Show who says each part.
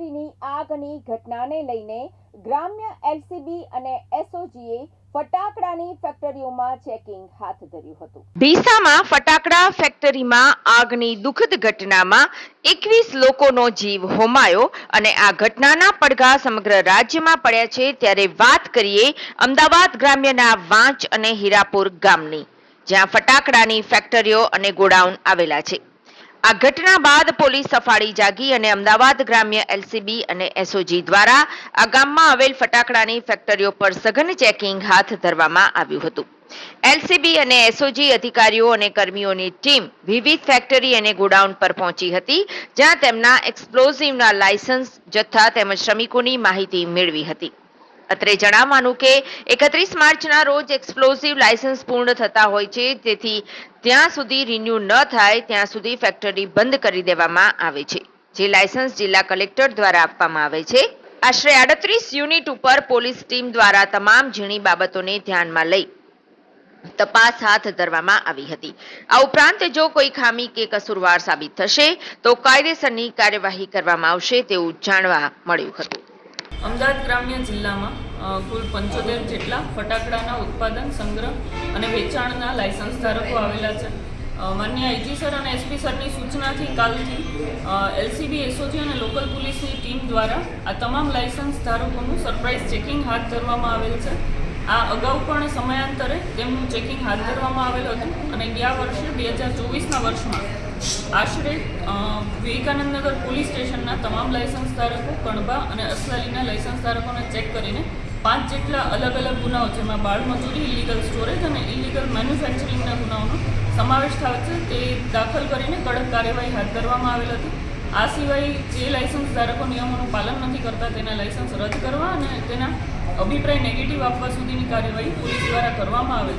Speaker 1: ફેક્ટરીની આગની ઘટનાને લઈને ગ્રામ્ય એલસીબી અને એસઓજીએ ફટાકડાની ફેક્ટરીઓમાં ચેકિંગ હાથ ધર્યું હતું.
Speaker 2: ડીસામાં ફટાકડા ફેક્ટરીમાં આગની દુઃખદ ઘટનામાં એકવીસ લોકોનો જીવ હોમાયો અને આ ઘટનાના પડઘા સમગ્ર રાજ્યમાં પડ્યા છે. ત્યારે વાત કરીએ અમદાવાદ ગ્રામ્યના વાંચ અને હીરાપુર ગામની, જ્યાં ફટાકડાની ફેક્ટરીઓ અને ગોડાઉન આવેલા છે. આ ઘટના બાદ પોલીસ સફાળી જાગી અને અમદાવાદ ગ્રામ્ય એલસીબી અને એસઓજી દ્વારા આ ગામમાં આવેલ ફટાકડાની ફેક્ટરીઓ પર સઘન ચેકિંગ હાથ ધરવામાં આવ્યું હતું. એલસીબી અને એસઓજી અધિકારીઓ અને કર્મીઓની ટીમ વિવિધ ફેક્ટરી અને ગોડાઉન પર પહોંચી હતી, જ્યાં તેમના એક્સપ્લોઝિવના લાયસન્સ જથ્થા તેમજ શ્રમિકોની માહિતી મેળવી હતી. અત્રે જણાવવાનું કે એકત્રીસ માર્ચના રોજ એક્સપ્લોઝિવ લાયસન્સ પૂર્ણ થતા હોય છે. તેથી ત્યાં સુધી રિન્યુ ન થાય, ત્યાં સુધી ફેક્ટરી બંધ કરી દેવામાં આવે છે. જે લાયસન્સ જિલ્લા કલેક્ટર દ્વારા આપવામાં આવે છે. આશરે આડત્રીસ યુનિટ ઉપર પોલીસ ટીમ દ્વારા તમામ ઝીણી બાબતોને ધ્યાનમાં લઈ તપાસ હાથ ધરવામાં આવી હતી. આ ઉપરાંત જો કોઈ ખામી કે કસૂરવાર સાબિત થશે, તો કાયદેસરની કાર્યવાહી કરવામાં આવશે તેવું જાણવા મળ્યું હતું.
Speaker 3: અમદાવાદ ગ્રામ્ય જિલ્લામાં કુલ પંચોતેર જેટલા ફટાકડાના ઉત્પાદન, સંગ્રહ અને વેચાણના લાયસન્સ ધારકો આવેલા છે. માન્ય આઈજી સર અને એસપી સરની સૂચનાથી કાલથી એલસીબી એસઓજી અને લોકલ પોલીસની ટીમ દ્વારા આ તમામ લાયસન્સ ધારકોનું સરપ્રાઇઝ ચેકિંગ હાથ ધરવામાં આવેલ છે. આ અગાઉ પણ સમયાંતરે તેમનું ચેકિંગ હાથ ધરવામાં આવેલ હતું અને ગયા વર્ષે બે હજાર ચોવીસના વર્ષમાં આશરે વિવેકાનંદનગર પોલીસ સ્ટેશનના તમામ લાયસન્સ ધારકો કણબા અને અસલાલીના લાયસન્સ ધારકોને ચેક કરીને પાંચ જેટલા અલગ અલગ ગુનાઓ, જેમાં બાળમજૂરી ઇલીગલ સ્ટોરેજ અને ઇલીગલ મેન્યુફેક્ચરિંગના ગુનાઓનો સમાવેશ થાય છે, તે દાખલ કરીને કડક કાર્યવાહી હાથ ધરવામાં આવેલ હતી. આ સિવાય જે લાયસન્સ ધારકો નિયમોનું પાલન નથી કરતા, તેના લાયસન્સ રદ કરવા અને તેના અભિપ્રાય નેગેટિવ આપવા સુધીની કાર્યવાહી પોલીસ દ્વારા કરવામાં આવેલ.